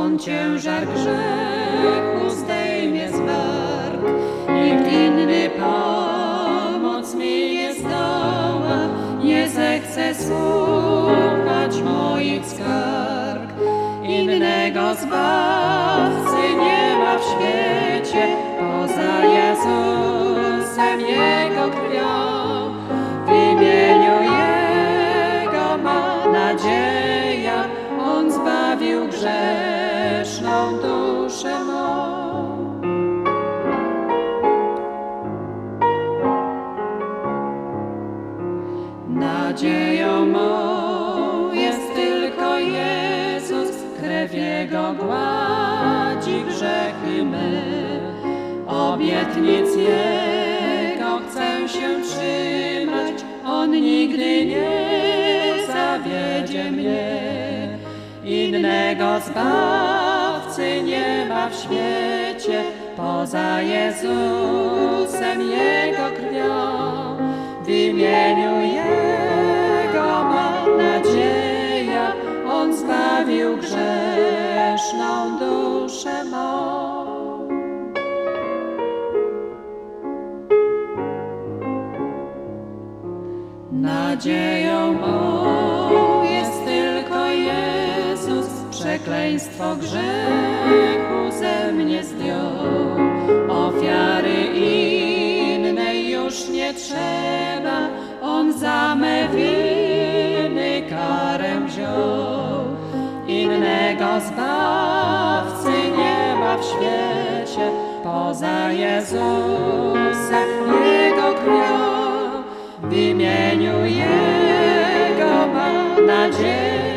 On ciężar grzechu zdejmie z bark. Nikt inny pomoc mi nie zdoła, nie zechce słuchać moich skarg. Innego zbawcy nie ma w świecie, poza Jezusem, Jego krwią. W imieniu Jego ma nadzieja, On zbawił grzeszną duszę. Nadzieją jest tylko Jezus, krew Jego gładzi grzechy my. Obietnic Jego chcę się trzymać, On nigdy nie zawiedzie mnie. Innego ma w świecie, poza Jezusem, Jego krwią. W imieniu Jego ma nadzieja, On zbawił grzeszną duszę mą. Nadzieją mą jest tylko Jezus, przekleństwo grzechu ze mnie zdjął. Ofiary innej już nie trzeba, On za me winy karę wziął. Innego Zbawcy nie ma w świecie, poza Jezusem, Jego krwią. W imieniu Jego ma nadzieję.